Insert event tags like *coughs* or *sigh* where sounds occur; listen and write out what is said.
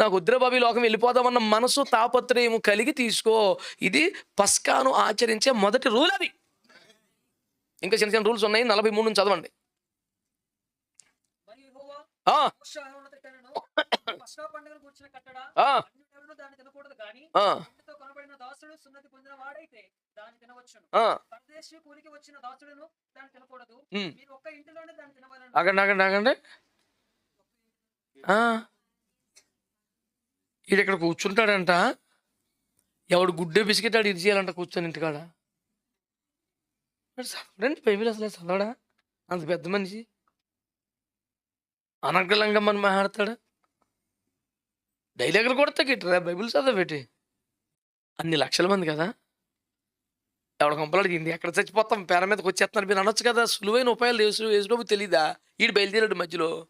నాకు వద్దురా బాబు ఈ లోకం వెళ్ళిపోదామన్న మనసు తాపత్రయం కలిగి తీసుకో. ఇది పస్కాను ఆచరించే మొదటి రూల్ అది. ఇంకా చిన్న చిన్న రూల్స్ ఉన్నాయి. నలభై మూడు నుంచి చదవండి. మరియు యెహోవా ఆ, *coughs* మోషే ఈడు ఇక్కడ కూర్చుంటాడంట. ఎవడు గుడ్డే బిస్కెట్ ఇది చేయాలంట కూర్చొని ఇంటికాడ. చదవడండి బైబిల్ అసలు చదవడా? అంత పెద్ద మనిషి. అనర్గళంగా మనం మాట్లాడతాడు డైలాగులు కొడతా గిట్టరా బైబిల్ చదవబెట్టి. అన్ని లక్షల మంది కదా. ఎవడ కంపలాడు ఇంది ఎక్కడ చచ్చిపోతాం? పేర మీదకి వచ్చేస్తున్నారు మీరు అనొచ్చు కదా. సులువైన ఉపాయాలు వేసు వేసుకోబు తెలీదా? ఈడు బయలుదేరాడు మధ్యలో.